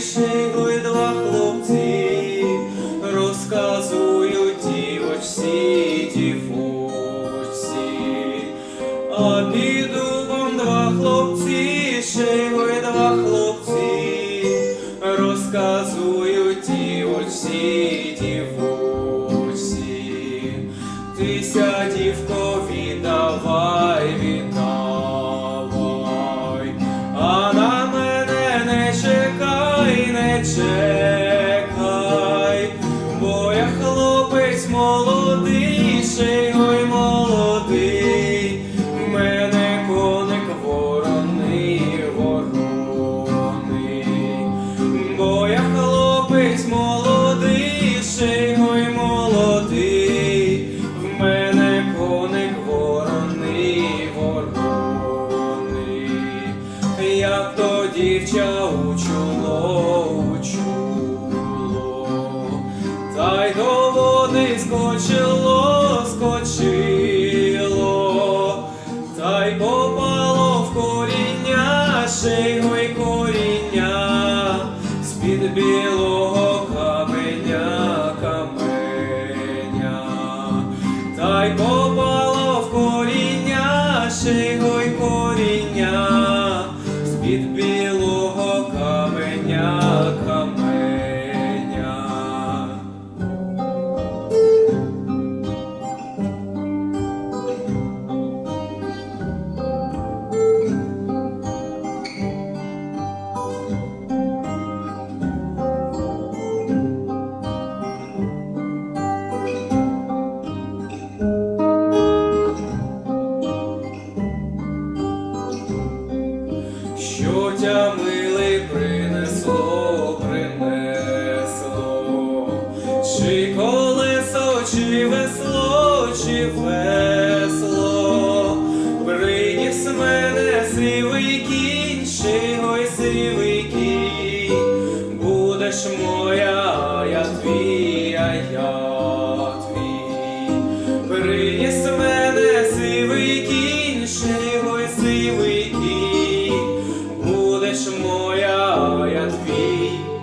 шейгой два хлопці, розказують дівочці, дівочці, а під дубом два хлопці, шейгой два хлопці, розказують дівочці. Чекай, бо я хлопець молодий, ще молодий, мене коник вороний, вороний, бо я хлопець молодий, ще молодий, в мене коник вороний, вороний, як то дівча учуло, учуло, та й до води скочило, скочило, та й попало в коріння, ще й коріння, з-під білого каменя, каменя, та й попало в коріння, ще й коріння, з-під білого Що милий принесло, принесло, чи колесо, чи весло, чи весло, приніс мене сивий кінь, чи ой сивий кінь, будеш моя glórias vi.